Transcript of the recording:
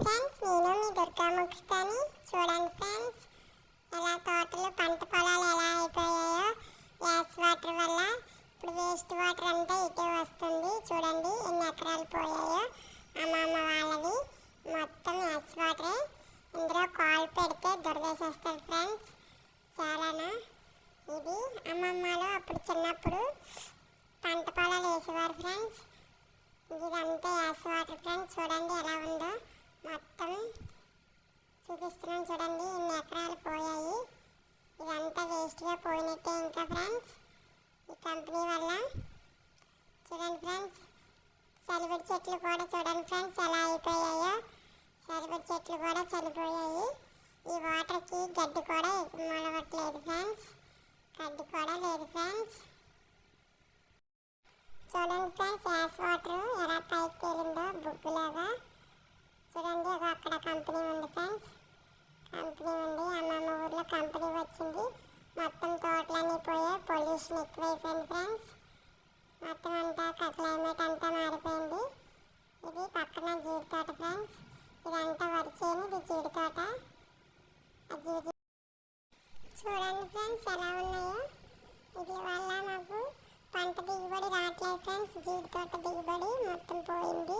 Friends నేను మీ దుర్గా ముక్స్తాని చూడండి friends ఎలా తోటలు పంట పొలాలు ఎలా అయిపోయాయో. గ్యాస్ వాటర్ వల్ల ఇప్పుడు వేస్ట్ వాటర్ అంతా ఇటే వస్తుంది. చూడండి ఎన్ని ఎకరాలు పోయాయో. అమ్మమ్మ వాళ్ళవి మొత్తం గ్యాస్ వాటరే. ఇందులో కాల్ పెడితే దొరదేసేస్తారు ఫ్రెండ్స్. చాలానా? ఇది అమ్మమ్మలు అప్పుడు చిన్నప్పుడు పంట పొలాలు వేసేవారు ఫ్రెండ్స్. ఇదంతా యాస్ వాటర్ ఫ్రెండ్స్. చూడండి ఎలా ఉందో మొత్తం చూపిస్తున్నాను చూడండి ఇన్ని ఎకరాలు పోయాయి ఇదంతా వేస్ట్గా పోయినట్టే ఇంకా ఫ్రెండ్స్ ఈ కంపెనీ వల్ల చూడండి ఫ్రెండ్స్ సలివిడి చెట్లు కూడా చూడండి ఫ్రెండ్స్ ఎలా అయిపోయాయో సలివిడి చెట్లు కూడా చనిపోయాయి ఈ వాటర్కి గడ్డి కూడా మొలవట్లేదు ఫ్రెండ్స్ గడ్డి కూడా లేదు ఫ్రెండ్స్ చూడండి ఫ్రెండ్స్ యాస్ వాటర్ ఎలా పైకి తేలిందో బుగ్గులాగా చూడండి అక్కడ కంపెనీ ఉంది ఫ్రెండ్స్ కంపెనీ ఉంది అమ్మమ్మ ఊర్లో కంపెనీ వచ్చింది మొత్తం తోటలన్నీ పోయే పొల్యూషన్ ఎక్కువైపోయింది ఫ్రెండ్స్ మొత్తం అంతా క్లైమేట్ అంతా మారిపోయింది. ఇది పక్కన జీడి తోట ఫ్రెండ్స్ ఇదంతా వరిచేను ఇది జీడి తోట చూడండి ఫ్రెండ్స్ ఎలా ఉన్నాయో. ఇది వల్ల మాకు పంట దిగుబడి రావట్లేదు ఫ్రెండ్స్ జీడి తోట దిగుబడి మొత్తం పోయింది.